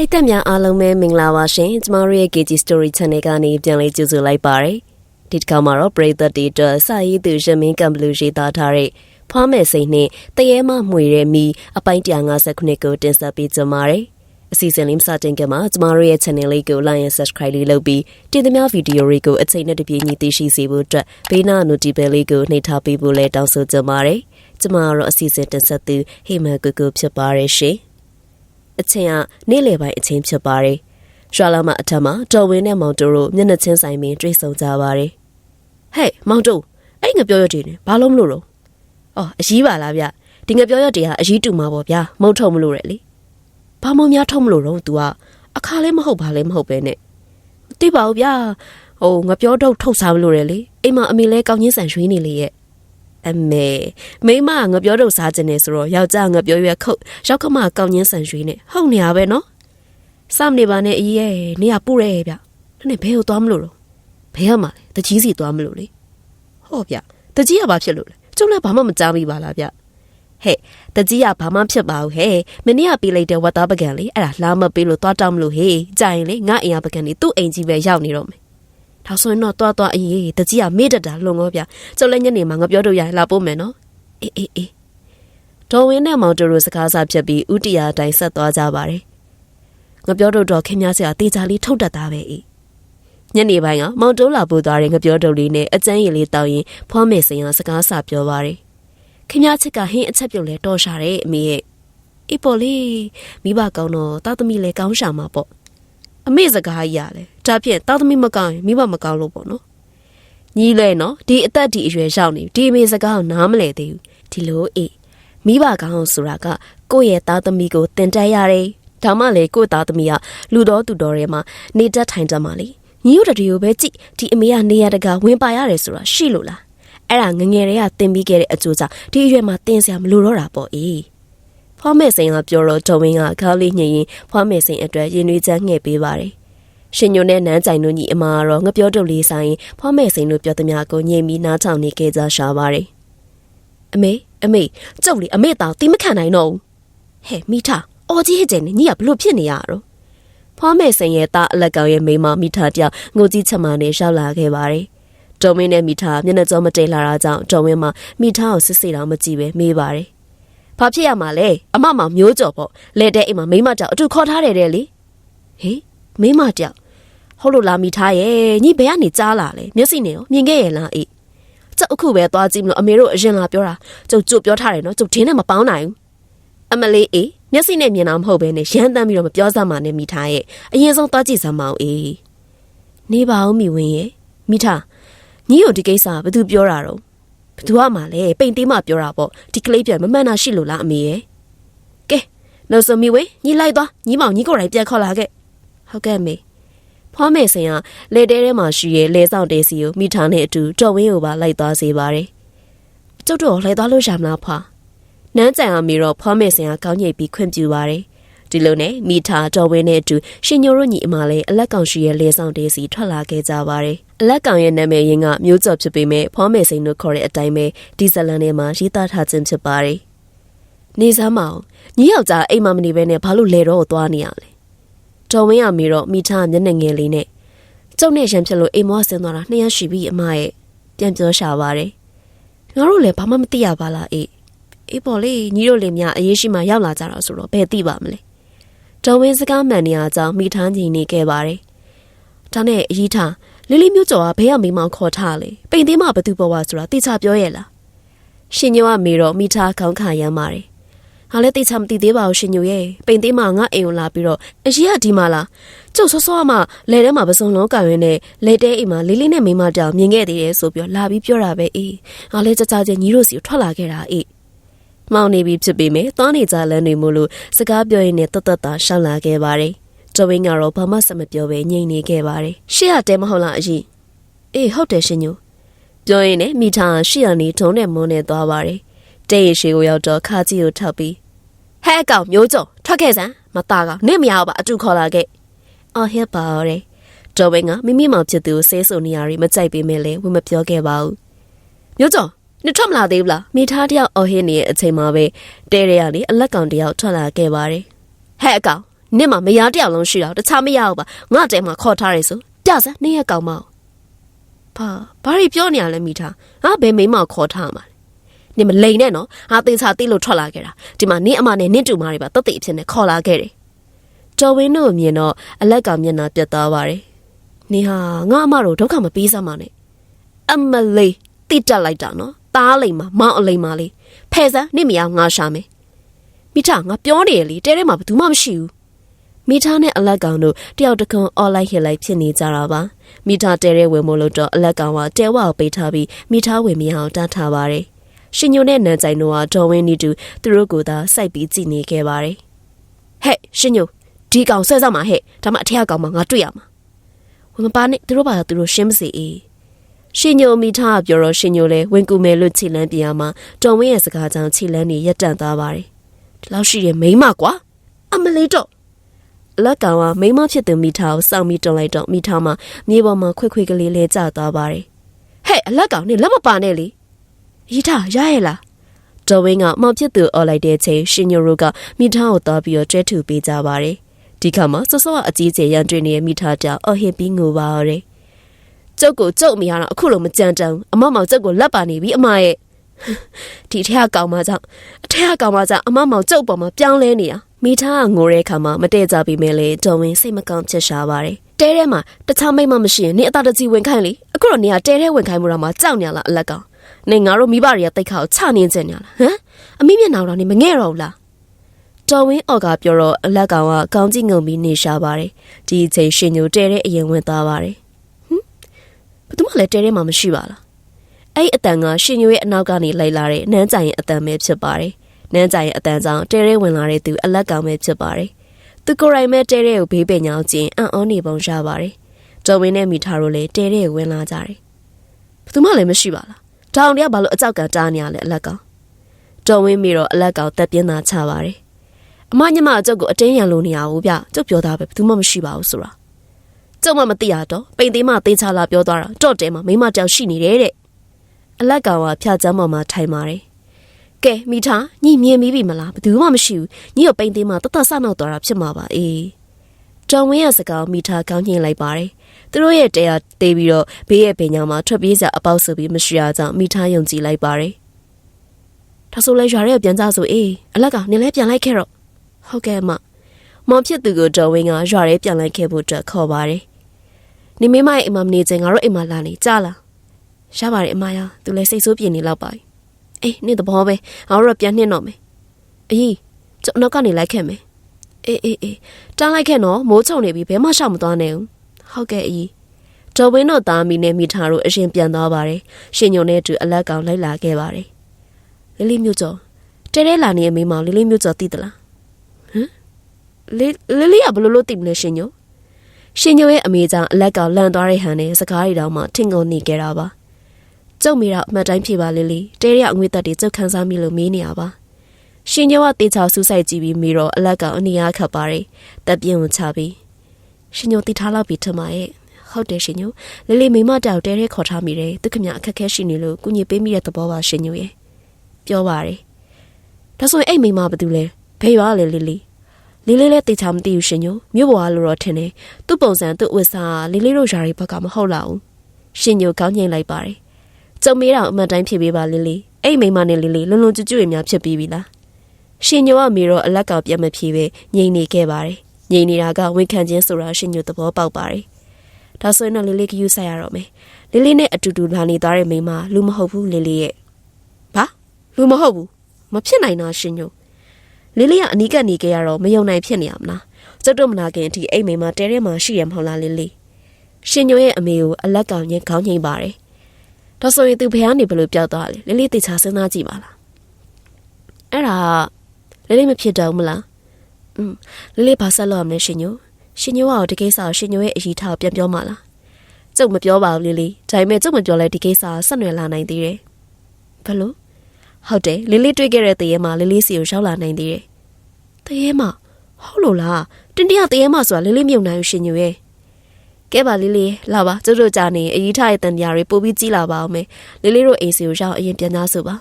ပရိသတ်များအားလုံးပဲမင်္ဂလာပါရှင်ကျမတို့ရဲ့ KG Story Channel ကနေပြန်လည်ကြိုဆိုလိုက်ပါရစေဒီတစ်ခါမှာတော့ပရိသတ်တွေအတွက်စာရေးသူရမင်းကံဘလူးရေးသားထားတဲ့ဖွားမယ်စိန်နဲ့တရေမမှွေတဲ့မီအပိုင်း159ကိုတင်ဆက်ပေးကြပါရစေအစီအစဉ်လေးမစတင်ခင်မှာကျမတို့ရဲ့ channel လေးကို like and subscribe လေးလုပ်ပြီးတင်သမျှဗီဒီယိုတွေကိုအချိန်နဲ့တပြေးညီသိရှိစေဖို့အတွက်ဘေးနာ notification လေးကိုနှိပ်ထားပေးဖို့လည်းတောင်းဆိုကြပါရစေကျမကတော့အစီအစဉ်တင်ဆက်သူဟေမန်ကူကူဖြစ်ပါရရှင် အချိန်ကနေ့လယ်ပိုင်းအချိန်ဖြစ်ပါတယ်။ရွာလာမအထက်မှာတော်ဝင်းနဲ့မောင်တိုတို့မျက်နှာချင်းဆိုင်ပင်တွေ့ဆုံကြပါတယ်။ဟဲ့မောင်တိုအဲ့ငါပြောရတဲ့နေဘာလို့မလို့တော့။အော်အကြီးပါလားဗျ။ဒီငါပြောရတဲ့ဟာအကြီးတူမှာပေါ့ဗျာ။မုံထုံမလို့ရလေ။ဘာမုံများထုံမလို့တော့ तू ကအခါလေးမဟုတ်ပါလေမဟုတ်ပဲနဲ့။မသိပါဘူးဗျာ။ဟိုငါပြောတော့ထုတ်စားမလို့ရလေ။အိမ်မှာအမေလဲကောင်းချင်းဆန်ရွှေးနေလေရဲ့။ အမေမိမငါပြောတော့စားခြင်းနေဆိုတော့ယောက်ျားငါပြောရွက်ခုတ်ရောက်ခမကောင်းချင်းဆန်ရွှေးနေဟုတ်နေရပဲနော်စမ်းနေပါနဲ့အကြီးရဲ့နေရပူရဲဗျနည်းဘဲကိုသွားမလို့တော့ဘဲရမှာလဲတကြီးစီသွားမလို့လေဟောဗျတကြီးကဘာဖြစ်လို့လဲကျုပ်လည်းဘာမှမကြားမိပါလားဗျဟဲ့တကြီးကဘာမှဖြစ်ပါဘူးဟဲ့မနေ့ကပေးလိုက်တဲ့ဝတ်သားပကံလေးအဲ့ဒါလာမပေးလို့သွားတောင်းမလို့ဟေးကြာရင်လေငါအိမ်ကပကံလေးသူ့အိမ်ကြီးပဲရောက်နေတော့မယ် ဒါဆိုရင်တော့တွားတွားအေးတကြီးကမေ့တတ်တာလုံရောဗျကျုပ်လည်းညနေမှာငါပြောတော့ရလာပို့မယ်နော်အေးအေးအေးဒေါ်ဝင်းနဲ့မောင်တို့စကားစားဖြစ်ပြီးဥတီယာတိုင်းဆက်သွားကြပါတယ်ငါပြောတော့တော့ခင်များဆရာတေချာလေးထုတ်တတ်တာပဲအေးညနေပိုင်းကမောင်တိုးလာပို့သွားတဲ့ငပြောတုပ်လေးနဲ့အကျန်းရည်လေးတောင်းရင်ဖောမေစင်ကစကားစာပြောပါတယ်ခင်များချစ်ကဟင်းအချက်ပြုတ်လဲတော်ရှာတယ်အမေရဲ့အေးပေါ်လေးမိဘကောင်းတော့တာသမီလည်းကောင်းရှာမှာပေါ့ အမေစကားကြီးရလဲဒါဖြင့်တာသမီမကောင်းရင်မိဘမကောင်းလို့ပေါ့နော်ညီလဲနော်ဒီအသက်ဒီအရွယ်ရောက်နေဒီအမေစကားကိုနားမလဲသေးဘူးဒီလိုအေးမိဘကောင်းဆိုတာကကိုယ့်ရဲ့သားသမီးကိုတင်တက်ရတယ်ဒါမှလေကိုယ့်သားသမီးကလူတော်သူတော်ထဲမှာနေတတ်ထိုင်တတ်မှာလေညီတို့တည်းကိုပဲကြည့်ဒီအမေကနေရတကဝင်ပါရတယ်ဆိုတာရှိလို့လားအဲ့ဒါငငယ်တွေကတင်ပြီးခဲ့တဲ့အကျိုးကြောင့်ဒီအရွယ်မှာတင်စရာမလိုတော့တာပေါ့အေး ဖွားမဲ့စိန်ကပြောတော့တော်ဝင်းကခေါင်းလေးညင်ရင်ဖွားမဲ့စိန်အတွက်ရင်နွေးချမ်းငှဲ့ပေးပါတယ်ရှင်ညိုနဲ့နန်းကြိုင်တို့ညီအမကတော့ငပြောတုတ်လေးဆိုင်ဖွားမဲ့စိန်တို့ပြောသမျှကိုညင်ပြီးနားထောင်နေခဲ့ကြရှာပါတယ်အမေအမေကျုပ်လေအမေတောင်တီးမခံနိုင်တော့ဘူးဟဲ့မိထားအော်ကြီးဟစ်ကျင်နေညီကဘလို့ဖြစ်နေရတော့ဖွားမဲ့စိန်ရဲ့သားအလက်ကောင်ရဲ့မိမမိထားတယောက်ငိုကြီးချက်မှနဲ့ရောက်လာခဲ့ပါတယ်တော်မင်းနဲ့မိထားမျက်နှာကြောမတိတ်လာတာကြောင့်တော်မင်းမှမိထားကိုစစ်စစ်တော့မကြည့်ပဲမေးပါတယ် ဘာဖြစ်ရမှာလဲအမမောင်မျိုးကြော်ပေါ့လက်တဲ့အိမ်မှာမိမကြောက်အတူခေါ်ထားတယ်တဲ့လေဟေးမိမကြောက်ဟုတ်လို့လာမိထားရဲ့ညီဘယ်ကနေကြားလာလဲမျက်စိနဲ့ရောမြင်ခဲ့ရဲ့လားအေးကျုပ်အခုပဲသွားကြည့်မလို့အမေတို့အရင်လာပြောတာကျုပ်ကြို့ပြောထားတယ်နော်ကျုပ်ဒင်းနဲ့မပေါင်းနိုင်ဘူးအမလေးအေးမျက်စိနဲ့မြင်တာမဟုတ်ပဲနဲ့ရမ်းတမ်းပြီးတော့မပြောစမ်းပါနဲ့မိထားရဲ့အရင်ဆုံးသွားကြည့်စမ်းပါဦးအေးနေပါဦးမိဝင်းရဲ့မိထားညီတို့ဒီကိစ္စဘယ်သူပြောတာတော့ ဘသူကမှလဲပိန်သေးမှပြောတာပေါ့ဒီကလေးပြန်မမှန်တာရှိလို့လားအမေရဲ့ကဲနောက်ဆုံးမိဝင်းညီလိုက်သွားညီမောင်ညီကိုယ်တိုင်ပြန်ခေါ်လာခဲ့ဟုတ်ကဲ့မေဖွားမေစင်ကလေတဲထဲမှာရှိရဲ့လဲဆောင်တဲစီကိုမိထားနဲ့အတူတော်ဝင်းကိုပါလိုက်သွားစေပါတယ်ကျုပ်တို့လိုက်သွားလို့ရမလားဖွာနန်းကြံအမီတော့ဖွားမေစင်ကကောင်းညိတ်ပြီးခွင့်ပြုပါတယ် ဒီလိုနဲ့မိထားတော်ဝင်းနဲ့အတူရှင်ညိုတို့ညီအမလေးအလက်ကောင်ရှိရဲ့လဲဆောင်တဲစီထွက်လာခဲ့ကြပါတယ်အလက်ကောင်ရဲ့နာမည်ရင်းကမျိုးကျော်ဖြစ်ပေမဲ့ဖွားမေစိန်တို့ခေါ်တဲ့အတိုင်းပဲဒီဇလန်ထဲမှာရေးသားထားခြင်းဖြစ်ပါတယ်။နေစမ်းမအောင်ညီယောက်ျားအိမ်မမနေဘဲနဲ့ဘာလို့လဲတော့သွားနေရလဲ။တော်ဝင်းရမီတော့မိထားမျက်နှာငယ်လေးနဲ့ကျုပ်နဲ့ရံဖြစ်လို့အိမ်မဆင်းသွားတာနှစ်ရက်ရှိပြီအမရဲ့ပြန်ပြောရှာပါတယ်။ငါတို့လည်းဘာမှမသိရပါလားအေး။အေးပေါ်လေညီတို့လည်းများအရေးရှိမှရောက်လာကြတာဆိုတော့ဘယ်သိပါမလဲ။ တော်ဝင်းစကားမှန်နေအောင်ကြောင့်မိထားညီနေခဲ့ပါတယ်။ဒါနဲ့အကြီးထားလီလီမျိုးကျော်ကဘဲကမိမောင်ခေါ်ထားလေပိန်သေးမှဘသူပေါ်ပါဆိုတာတိချပြောရဲ့လားရှင်ညိုကမေတော့မိသားခေါင်းခါရမ်းပါတယ်ဟာလည်းတိချမသိသေးပါဘူးရှင်ညိုရဲ့ပိန်သေးမှငါအိမ်ကိုလာပြီးတော့အကြီးကဒီမှာလားကျုပ်ဆော့ဆော့မှလဲထဲမှာပစုံလုံးကံရင်းနဲ့လဲတဲအိမ်မှာလီလီနဲ့မိမတောင်မြင်ခဲ့သေးတယ်ဆိုပြီးလာပြီးပြောတာပဲအေးငါလည်းကြကြချင်းညီတို့စီကိုထွက်လာခဲ့တာအေး မောင်နေပြီဖြစ်ပေမဲ့သွားနေကြလမ်းတွေမို့လို့စကားပြောရင်းနဲ့တတ်တတ်တာရှောက်လာခဲ့ပါတယ်တော်ဝင်းကတော့ဘာမှဆက်မပြောဘဲငြိမ်နေခဲ့ပါတယ်။ရှေ့ကတဲမဟုတ်လားအကြီး။အေးဟုတ်တယ်ရှင်ညို။ပြောရင်လည်းမိသားရှေ့ကနေထုံးနဲ့မုန်းနဲ့သွားပါတယ်။တဲရရှိကိုရောက်တော့ခါကြီးကိုထောက်ပြီးဟဲ့အကောင်မျိုးကျော်ထွက်ခဲ့စမ်းမသားကနင့်မရပါအတူခေါ်လာခဲ့။အော်ဟဲ့ပါရဲ။တော်ဝင်းကမိမိမောင်ဖြစ်သူကိုဆဲဆိုနေရပြီးမကြိုက်ပေမဲ့လည်းဝင်မပြောခဲ့ပါဘူး။မျိုးကျော် နှစ်ထွက်မလာသေးဘူးလားမိသားတယောက်အော်ဟင်းနေတဲ့အချိန်မှာပဲတဲရဲကနေအလက်ကောင်တယောက်ထွက်လာခဲ့ပါတယ်။ဟဲ့အကောင်နင့်မှာမရတယောက်လုံးရှိတော့တခြားမရဘူးပါငါတဲမှာခေါ်ထားရဲဆိုပြစမ်းနင့်ရဲ့ကောင်မအောင်ဘာဘာရီပြောနေရလဲမိထားငါဘယ်မိမခေါ်ထားမှာလဲနင်မလိန်နဲ့နော်ငါသေချာတိလို့ထွက်လာခဲ့တာဒီမှာနင့်အမနဲ့နင့်တူမတွေပါတတ်သိအဖြစ်နဲ့ခေါ်လာခဲ့တယ်တော်ဝင်းတို့မြင်တော့အလက်ကမျက်နှာပြတ်သွားပါတယ်နင်ဟာငါအမတို့ဒုက္ခမပေးစမ်းပါနဲ့အမလေးတိတက်လိုက်တာနော် သားလိမ်မှာမောင်အလိမ်မှာလေးဖဲစမ်းနင့်မရငါရှာမယ်မိထားငါပြောနေရလေတဲထဲမှာဘယ်သူမှမရှိဘူးမိထားနဲ့အလက်ကောင်တို့တယောက်တစ်ခွန်းအွန်လိုင်းဟစ်လိုက်ဖြစ်နေကြတာပါမိထားတဲထဲဝင်မလို့တော့အလက်ကောင်ကတဲဝါကိုပိတ်ထားပြီးမိထားဝင်မရအောင်တားထားပါတယ်ရှင်ညိုနဲ့နန်းကြိုင်တို့ကဒေါ်ဝင်းနီတူသူတို့ကိုသာစိုက်ပြီးကြည်နေခဲ့ပါတယ်ဟဲ့ရှင်ညိုဒီကောင်ဆွဲစားမှာဟဲ့ဒါမှအထက်ကောင်မှငါတွေ့ရမှာဝင်မပါနဲ့သူတို့ဘာသာသူတို့ရှင်းမစေအေး ရှင်ညိုမိထားကပြောတော့ရှင်ညိုလဲဝင်ကူမယ်လို့ခြေလန်းပြရမှာတော်ဝင်းရဲ့စကားကြောင့်ခြေလန်းနေရက်တန့်သွားပါတယ်ဒီလောက်ရှိရဲ့မိန်းမကွာအမလေးတော့အလက်ကောင်ကမိန်းမဖြစ်သူမိထားကိုစောင့်ပြီးတွန်းလိုက်တော့မိထားမှာမြေပေါ်မှာခွေခွေကလေးလဲကျသွားပါတယ်ဟဲ့အလက်ကောင်နေလက်မပါနဲ့လေရီထားရရဲ့လားတော်ဝင်းကမောင်ဖြစ်သူអော်လိုက်တဲ့ချိန်ရှင်ညိုရိုကမိထားကိုသွားပြီးတော့ကျွဲထူပေးကြပါတယ်ဒီခါမှာစောစောကအကြီးကျယ်ရန်တွေ့နေတဲ့မိထားကြောင့်အော်ဟစ်ပြီးငိုပါရတယ် ကျုပ်ကိုကျုပ်အမိကတော့အခုလိုမကြမ်းတမ်းအမမောင်ကျုပ်ကိုလက်ပါနေပြီအမရဲ့ဒီထက်ကောင်မကြောင့်အထက်ကောင်မကြောင့်အမမောင်ကျုပ်ပေါ်မှာပြောင်းလဲနေရမိထားကငိုတဲ့အခါမှာမတည့်ကြပြီမဲ့လေတော်ဝင်စိတ်မကောင်းဖြစ်ရှာပါတယ်တဲထဲမှာတခြားမိမမရှိရင်နေအသာတကြီးဝင်ခိုင်းလေအခုတော့နေကတဲထဲဝင်ခိုင်းမှုတော့မှကြောက်ညာလားအလက်ကောင်နေငါတို့မိဘတွေကတိတ်ခါကိုချနေကြညာလားဟမ်အမိမျက်နှာတော့နေမငဲ့တော့ဘူးလားတော်ဝင်းအော်ကပြောတော့အလက်ကောင်ကကောင်းကြည့်ငုံပြီးနေရှာပါတယ်ဒီအချိန်ရှင်ညိုတဲတဲ့အရင်ဝင်သွားပါတယ်ဟမ် ဘယ်သူမှလည်းတဲထဲမှာမရှိပါလားအဲ့အတန်ကရှင်ညိုရဲ့အနောက်ကနေလိုက်လာတဲ့နန်းကြိုင်ရဲ့အတန်ပဲဖြစ်ပါတယ်နန်းကြိုင်ရဲ့အတန်ကြောင့်တဲထဲဝင်လာတဲ့သူအလက်ကောင်ပဲဖြစ်ပါတယ်သူကိုယ်တိုင်ပဲတဲထဲကိုဘေးပင်ညောင်းကျင်အံ့ဩနေပုံရပါတယ်တော်ဝင်းနဲ့မိထားတို့လည်းတဲထဲကိုဝင်လာကြတယ်ဘယ်သူမှလည်းမရှိပါလားတောင်တည်းကဘာလို့အကြောက်ကတားနေရလဲအလက်ကောင်တော်ဝင်းမိတော့အလက်ကောင်တက်ပြင်းသာချပါတယ်အမညမအကျုပ်ကိုအတင်းရန်လို့နေရဘူးဗျကျုပ်ပြောတာပဲဘယ်သူမှမရှိပါဘူးဆိုတာ ကျုပ်မှမသိရတော့ပိန်သေးမှသေးချလာပြောသွားတာတော့တဲမှာမိမတယောက်ရှိနေတယ်တဲ့အလက်ကောင်ကဖြာချမ်းပေါ်မှာထိုင်ပါတယ်ကဲမိထားညီမြင်ပြီးပြီမလားဘယ်သူမှမရှိဘူးညီကိုပိန်သေးမှတတ်တဆနောက်သွားတာဖြစ်မှာပါအေးကျော်ဝင်းရဲ့စကားမိထားကောင်းညင်လိုက်ပါတယ်သူတို့ရဲ့တရားသေးပြီးတော့ဘေးရဲ့ပင်ညာမှာထွက်ပြေးစရာအပေါက်ဆိုပြီးမရှိရကြောင်းမိထားယုံကြည်လိုက်ပါတယ်ဒါဆိုလဲရွာရဲပြန်ကြဆိုအေးအလက်ကနင်လဲပြန်လိုက်ခဲ့တော့ဟုတ်ကဲ့မ မောင်ဖြစ်သူကိုတော်ဝင်းကရွာရဲပြန်လိုက်ခဲ့ဖို့အတွက်ခေါ်ပါတယ်နေမိမရဲ့အိမ်မှာမနေချင်ငါတို့အိမ်မှာလာနေကြလားရပါတယ်အမရသူလည်းစိတ်ဆိုးပြင်းနေလောက်ပါပြီအေးနေသဘောပဲငါတို့ပြန်နှင်းတော့မယ်အေးကျွန်တော်ကနေလိုက်ခဲ့မယ်အေးအေးအေးတန်းလိုက်ခဲ့နော်မိုးချုံနေပြီဘဲမှရှောက်မသွားနဲ့ဦးဟုတ်ကဲ့အေးတော်ဝင်းတို့သားမီနဲ့မိထားတို့အရင်ပြန်သွားပါတယ်ရှင်ညုံနဲ့အတူအလက်ကောင်လိုက်လာခဲ့ပါတယ်လေးလေးမျိုးကျော်တဲတဲလာနေအမေမောင်လေးလေးမျိုးကျော်သိသလားဟမ် လေးလေးလေးကဘယ်လိုလုပ်သိမလဲရှင်ညုံရှင်ညုံရဲ့အမေကြောင့်အလက်ကောင်လန်သွားတဲ့ဟန်နဲ့စကားတွေတောင်မှထင်ကုန်နေကြတာပါကျုပ်မိတော့အမှတ်တိုင်းဖြေပါလေးလေးတဲရအငွေသက်တွေကျုပ်ခန်းစားမိလို့မေးနေရပါရှင်ညောကတေချာဆူးဆိုင်ကြည့်ပြီးမိတော့အလက်ကောင်အနီးအားခတ်ပါတယ်တက်ပြင်းဝင်ချပြီးရှင်ညိုတိထားလောက်ပြီးထမရဲ့ဟုတ်တယ်ရှင်ညိုလေးလေးမိမတောက်တဲတဲ့ခေါ်ထားမိတယ်သူခမအခက်ခဲရှိနေလို့ကုညီပေးမိတဲ့သဘောပါရှင်ညိုရဲ့ပြောပါတယ်ဒါဆိုရင်အဲ့မိမဘာတူလဲဘယ်ရွာလဲလေးလေး လေးလေးလည်းတေချာမသိဘူးရှင်ညိုမြို့ပေါ်ကလို့တော့ထင်တယ်သူ့ပုံစံသူ့ဝစ်စားလေးလေးတို့ယာရီဘက်ကမဟုတ်လာဘူးရှင်ညိုကောင်းငိမ့်လိုက်ပါတယ်ကျုံမေးတော့အမှန်တိုင်းဖြစ်ပေးပါလေးလေးအဲ့မိမနဲ့လေးလေးလွန်လွန်ကျွတ်ကျွတ်ရများဖြစ်ပြီးပြီလားရှင်ညိုကမေတော့အလက်ကပြတ်မဖြေပဲငြိမ်နေခဲ့ပါတယ်ငြိမ်နေတာကဝန်ခံခြင်းဆိုတာရှင်ညိုသဘောပေါက်ပါတယ်ဒါဆိုရင်တော့လေးလေးကယူဆိုင်ရတော့မယ်လေးလေးနဲ့အတူတူလာနေသွားတဲ့မိမလူမဟုတ်ဘူးလေးလေးရဲ့ဘာလူမဟုတ်ဘူးမဖြစ်နိုင်တာရှင်ညို လေးလေးကအနီးကနေကြရတော့မယုံနိုင်ဖြစ်နေရမလားကျုပ်တို့မနာခင်အထိအိမ်မိမတဲထဲမှာရှိရမဟုတ်လားလေးလေးရှင်ညိုရဲ့အမေကိုအလက်ကောင်ရင်ခေါင်းငိမ့်ပါတယ်ဒါဆိုရင်သူဘယ်ကနေဘလို့ပြောက်သွားလဲလေးလေးတေချာစဉ်းစားကြည့်ပါလားအဲ့ဒါလေးလေးမဖြစ်တော့မလားอืมလေးလေးဘာဆက်လို့ရမလဲရှင်ညိုရှင်ညိုကဒီကိစ္စကိုရှင်ညိုရဲ့အရေးထားကိုပြန်ပြောမှလားကျုပ်မပြောပါဘူးလေးလေးဒါပေမဲ့ကျုပ်မပြောလဲဒီကိစ္စဆက်နွယ်လာနိုင်သေးတယ်ဘယ်လို ဟုတ်တယ်လေးလေးတွေ့ခဲ့တဲ့တရေမှာလေးလေးစီကိုရောက်လာနိုင်သေးတယ်တရေမှာဟုတ်လို့လားတင်းတင်းကတရေမှာဆိုတာလေးလေးမြုံနိုင်ရှင်ညိုရဲ့ကဲပါလေးလေးလာပါကျုပ်တို့ကြာနေအကြီးထားရဲ့တန်တရားတွေပို့ပြီးကြီးလာပါအောင်မယ်လေးလေးတို့အိမ်စီကိုရောက်အရင်ပြန်သားဆိုပါ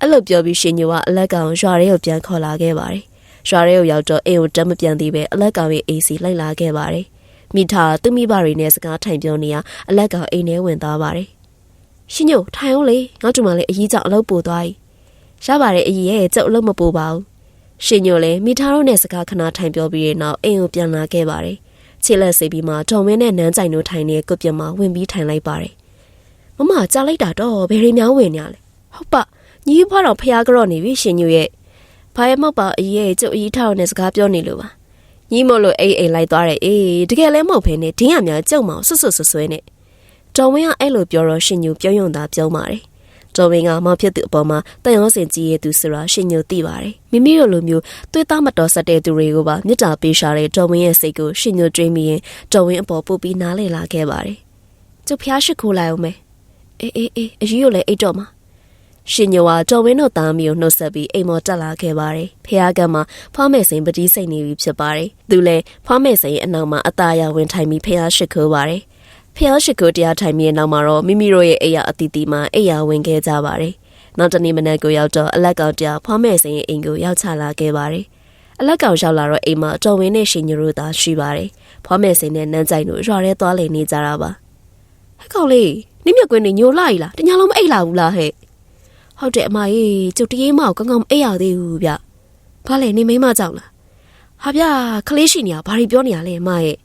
အဲ့လိုပြောပြီးရှင်ညိုကအလက်ကောင်ရွာရဲကိုပြန်ခေါ်လာခဲ့ပါတယ်ရွာရဲကိုရောက်တော့အိမ်ကိုတက်မပြန်သေးပဲအလက်ကောင်ရဲ့အိမ်စီလိုက်လာခဲ့ပါတယ်မိသားသူမိဘတွေနဲ့စကားထိုင်ပြောနေရအလက်ကောင်အိမ်ထဲဝင်သွားပါတယ် ရှင်ညိုထိုင်အောင်လေငါတို့မှလည်းအကြီးကြောင့်အလုပ်ပို့သွားပြီရပါတယ်အကြီးရဲ့ကျုပ်အလုပ်မပို့ပါဘူးရှင်ညိုလည်းမိသားတို့နဲ့စကားခဏထိုင်ပြောပြီးတဲ့နောက်အိမ်ကိုပြန်လာခဲ့ပါတယ်ခြေလက်ဆေးပြီးမှဒေါ်မင်းနဲ့နန်းကြိုင်တို့ထိုင်နေတဲ့ကုတ်ပြမဝင်ပြီးထိုင်လိုက်ပါတယ်မမကြားလိုက်တာတော့ဘယ်ရီများဝင်နေရလဲဟုတ်ပါညီဖွားတော်ဖျားကြော့နေပြီရှင်ညိုရဲ့ဘာရမောက်ပါအကြီးရဲ့ကျုပ်အကြီးထောက်နဲ့စကားပြောနေလို့ပါညီမို့လို့အိမ်အိမ်လိုက်သွားတယ်အေးတကယ်လည်းမဟုတ်ဖ ೇನೆ ဒင်းရများကြုံမအောင်ဆွတ်ဆွတ်ဆွဆွဲနဲ့ ဒေါ်ဝင်းကအဲ့လိုပြောတော့ရှင်ညိုပြောယုံတာပြောပါတယ်ဒေါ်ဝင်းကမောင်ဖြစ်သူအပေါ်မှာတန်ရောစင်ကြီးရဲ့သူဆိုတာရှင်ညိုသိပါတယ်မိမိတို့လိုမျိုးသွေးသားမတော်ဆက်တဲ့သူတွေကိုပါမြစ်တာပေးရှာတဲ့ဒေါ်ဝင်းရဲ့စိတ်ကိုရှင်ညိုတွေးမိရင်ဒေါ်ဝင်းအပေါ်ပို့ပြီးနားလေလာခဲ့ပါတယ်ကျုပ်ဖျားရှိခိုးလိုက်အောင်မယ်အေးအေးအေးအကြီးကိုလည်းအိတ်တော့မှာရှင်ညိုကတော်ဝင်းတို့သားမီကိုနှုတ်ဆက်ပြီးအိမ်မော်တက်လာခဲ့ပါတယ်။ဖះကမှာဖွားမဲ့စိန်ပတိစိတ်နေပြီဖြစ်ပါတယ်။သူလည်းဖွားမဲ့စိန်ရဲ့အနောက်မှာအသားရဝင်ထိုင်ပြီးဖះရှိခိုးပါတယ်။ ဖះရှိခိုးတရားထိုင်ပြီးနောက်မှာတော့မိမိတို့ရဲ့အိယာအတီတီမှာအိယာဝင်ခဲ့ကြပါတယ်။နောက်တနေ့မနက်ကိုရောက်တော့အလက်ကောင်တရားဖွားမဲ့စိန်ရဲ့အိမ်ကိုရောက်ချလာခဲ့ပါတယ်။အလက်ကောင်ရောက်လာတော့အိမ်မှာတော်ဝင်းနဲ့ရှင်ညိုတို့သာရှိပါတယ်။ဖွားမဲ့စိန်နဲ့နန်းကြိုင်တို့ရွာထဲသွားလည်နေကြတာပါ။ဟဲ့ကောင်လေးနိမြကွင်းနေညိုလာ ਈ လားတညာလုံးမအိတ်လာဘူးလားဟဲ့ဟုတ်တယ်အမကြီးကျုပ်တရေမကိုကောင်းကောင်းမအိတ်ရသေးဘူးဗျဘာလဲနေမိမကြောက်လားဟာဗျခလေးရှိနေရဘာတွေပြောနေရလဲအမရဲ့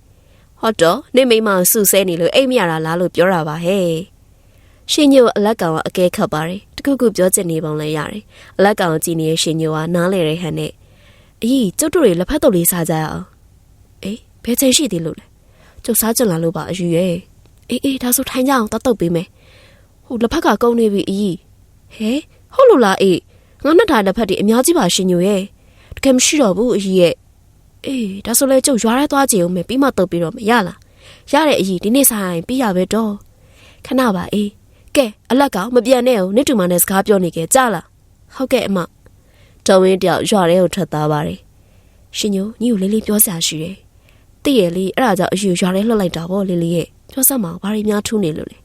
ဟုတ်တော့နေမိမစုဆဲနေလို့အိတ်မရတာလားလို့ပြောတာပါဟဲ့ရှင်ညိုအလက်ကောင်ကအကဲခတ်ပါတယ်တခုခုပြောချင်နေပုံလဲရတယ်အလက်ကောင်ကြည့်နေတဲ့ရှင်ညိုကနားလေတဲ့ဟန်နဲ့အေးကျုပ်တို့တွေလက်ဖက်တုပ်လေးစားကြရအောင်အေးဘယ်ချိန်ရှိသေးလို့လဲကျုပ်စားကြလာလို့ပါအယူရဲ့အေးအေးဒါဆိုထိုင်ကြအောင်တတ်တော့ပေးမယ်ဟိုလက်ဖက်ကကုန်းနေပြီအီးဟဲဟုတ်လို့လားအေးငါနှစ်ထားလက်ဖက်တွေအများကြီးပါရှင်ညိုရဲ့တကယ်မရှိတော့ဘူးအီးရဲ့ အေးဒါဆိုလဲကျုပ်ရွာထဲသွားကြည့်အောင်မယ်ပြီးမှတုတ်ပြီးတော့မရလားရတဲ့အီးဒီနေ့ဆိုင်ပြီးရပဲတော့ခဏပါအေးကဲအလက်ကမပြန်နဲ့အောင်နှစ်တူမနဲ့စကားပြောနေကြကြလားဟုတ်ကဲ့အမတော်ဝင်းတယောက်ရွာထဲကိုထွက်သွားပါတယ်ရှင်ညိုညီကိုလေးလေးပြောစရာရှိတယ်တည့်ရလေးအဲ့ဒါကြောင့်အယူရွာထဲလှုပ်လိုက်တာပေါ့လေးလေးရဲ့ပြောစမ်းမဘာတွေများထူးနေလို့လဲ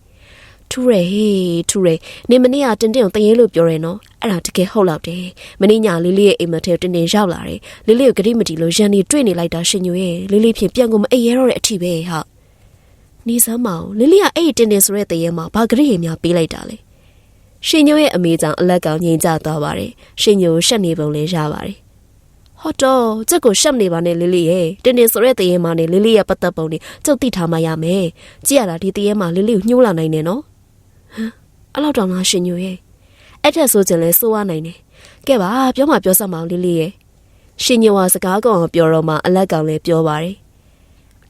ထူးရဟေးထူးရနေမနေ့ကတင်တင်ကိုတရေလို့ပြောရဲနော်အဲ့ဒါတကယ်ဟုတ်တော့တယ်မနေ့ညလေးလေးရဲ့အိမ်မထဲတင်တင်ရောက်လာတယ်လေးလေးကိုဂရိမတီလို့ရန်နေတွေ့နေလိုက်တာရှင်ညိုရဲ့လေးလေးဖြင့်ပြန်ကိုမအိပ်ရဲတော့တဲ့အထိပဲဟာနေစမ်းမအောင်လေးလေးကအဲ့တင်တင်ဆိုတဲ့တရေမှာဘာဂရိရေများပေးလိုက်တာလဲရှင်ညိုရဲ့အမေကြောင့်အလက်ကောင်ငြိမ်ကြသွားပါတယ်ရှင်ညိုရှက်နေပုံလေးရပါတယ်ဟောတော့ကျက်ကိုရှက်နေပါနဲ့လေးလေးရဲ့တင်းတင်းဆိုတဲ့တရေမှာနေလေးလေးရဲ့ပတ်သက်ပုံလေးကျုပ်သိထားမှရမယ်ကြည့်ရတာဒီတရေမှာလေးလေးကိုညှိုးလာနိုင်တယ်နော် ဟမ်အဲ့လောက်တောင်လားရှင်ညိုရဲ့အဲ့ထက်ဆိုချင်လဲစိုးရနိုင်တယ်ကဲပါပြောမှပြောစမ်းမအောင်လေးလေးရဲ့ရှင်ညိုကစကားကောင်အောင်ပြောတော့မှအလက်ကောင်လည်းပြောပါတယ်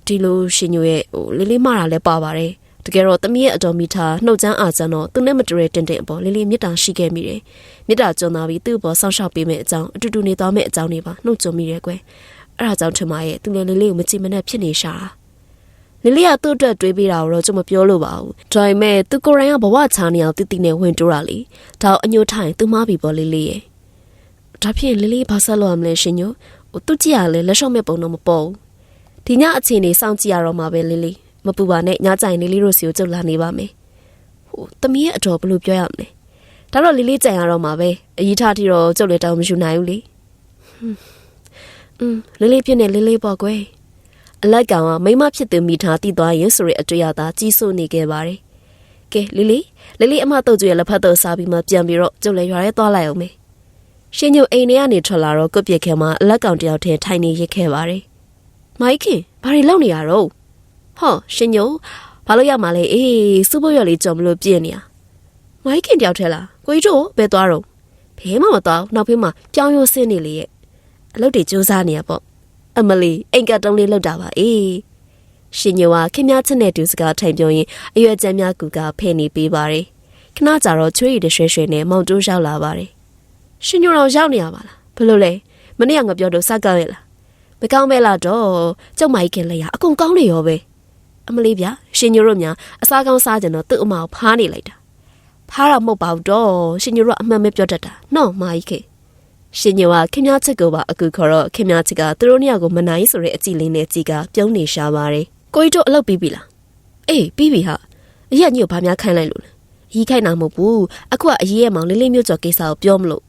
ဒီလိုရှင်ညိုရဲ့ဟိုလေးလေးမတာလည်းပါပါတယ်တကယ်တော့တမီးရဲ့အတော်မီထားနှုတ်ချမ်းအားချမ်းတော့သူနဲ့မတူတဲ့တင်တင်အပေါ်လေးလေးမြစ်တာရှိခဲ့မိတယ်မြစ်တာကျွမ်းသွားပြီးသူ့အပေါ်ဆောင်းရှောက်ပေးမယ့်အကြောင်းအတူတူနေသွားမယ့်အကြောင်းတွေပါနှုတ်ကြုံမိတယ်ကွယ်အဲ့ဒါကြောင့်ထင်ပါရဲ့သူလည်းလေးလေးကိုမကြည့်မနဲ့ဖြစ်နေရှာတာ လေးလေးကသူ့အတွက်တွေးပေးတာကိုတော့ကျွန်မပြောလို့ပါဘူးဒါပေမဲ့သူကိုယ်တိုင်ကဘဝချာနေအောင်တည်တည်နဲ့ဝင်တိုးတာလေဒါအညိုထိုင်သူမားပြီပေါ့လေးလေးရဲ့ဒါဖြင့်လေးလေးဘာဆက်လို့ရမလဲရှင်ညိုဟိုသူကြည့်ရလဲလက်လျှော့မဲ့ပုံတော့မပေါ်ဘူးဒီညအချိန်နေစောင့်ကြည့်ရတော့မှာပဲလေးလေးမပူပါနဲ့ညကြိုင်လေးလေးတို့စီကိုကြုတ်လာနေပါမယ်ဟိုတမီးရဲ့အတော်ဘလို့ပြောရမလဲဒါတော့လေးလေးကြံရတော့မှာပဲအကြီးထားတီတော့ကြုတ်လေတောင်းမယူနိုင်ဘူးလေอืมလေးလေးပြည့်နေလေးလေးပေါ့ကွယ် အလက်ကောင်ကမိမဖြစ်သူမိထားတည်သွားရင်ဆိုရအတွေ့အတာကြီးစိုးနေခဲ့ပါတယ်ကဲလေးလေးလေးလေးအမတုတ်ကျွေလက်ဖက်တော့စားပြီးမှပြန်ပြီးတော့ကျုပ်လည်းရွာထဲသွားလိုက်အောင်မေရှင်ညိုအိမ်ထဲကနေထွက်လာတော့ကုတ်ပြက်ခဲမှာအလက်ကောင်တယောက်ထဲထိုင်နေရစ်ခဲ့ပါတယ်မိုက်ခင်ဘာတွေလုပ်နေရတော့ဟောရှင်ညိုဘာလို့ရမှာလဲအေးစူပုတ်ရွက်လေးကြုံမလို့ပြင်းနေရမိုက်ခင်တယောက်ထဲလားကိုကြီးတို့ဘယ်သွားတော့ဘဲမှမသွားနောက်ဖေးမှာပြောင်းရိုးဆင်းနေလေရဲ့အလုပ်တွေစူးစမ်းနေရပေါ့ အမလီအိမ်ကတုံးလေးလောက်တာပါအေးရှင်ညိုကခင်များချက်နဲ့တူစကားထိုင်ပြောရင်အရွယ်ကျမ်းများကူကဖဲ့နေပေးပါတယ်ခဏကြာတော့ချွေးရည်တရွှဲရွှဲနဲ့မောင်တိုးရောက်လာပါတယ်ရှင်ညိုတော့ရောက်နေရပါလားဘယ်လိုလဲမနေ့ကငါပြောတော့စကောက်ရဲ့လားမကောင်းပဲလားတော့ကျုပ်မိုက်ခင်လက်ရအကုန်ကောင်းနေရောပဲအမလေးဗျာရှင်ညိုတို့များအစားကောင်းစားကြတော့သူ့အမကိုဖားနေလိုက်တာဖားတာမဟုတ်ပါဘူးတော့ရှင်ညိုတို့အမှန်ပဲပြောတတ်တာနော်မာကြီးခေ ရှင်ညိုကခင်များချစ်ကိုပါအခုခေါ်တော့ခင်များချစ်ကသူတို့နှစ်ယောက်ကိုမနိုင်ဆိုတဲ့အကြည့်လေးနဲ့ကြည်ကပြုံးနေရှာပါတယ်ကိုကြီးတို့အလုပ်ပြီးပြီလားအေးပြီးပြီဟာအရက်ညို့ဘာများခိုင်းလိုက်လို့လဲရီးခိုင်းတာမဟုတ်ဘူးအခုကအရေးရဲ့မောင်လေးလေးမျိုးကျော်ကိစ္စကိုပြောမလို့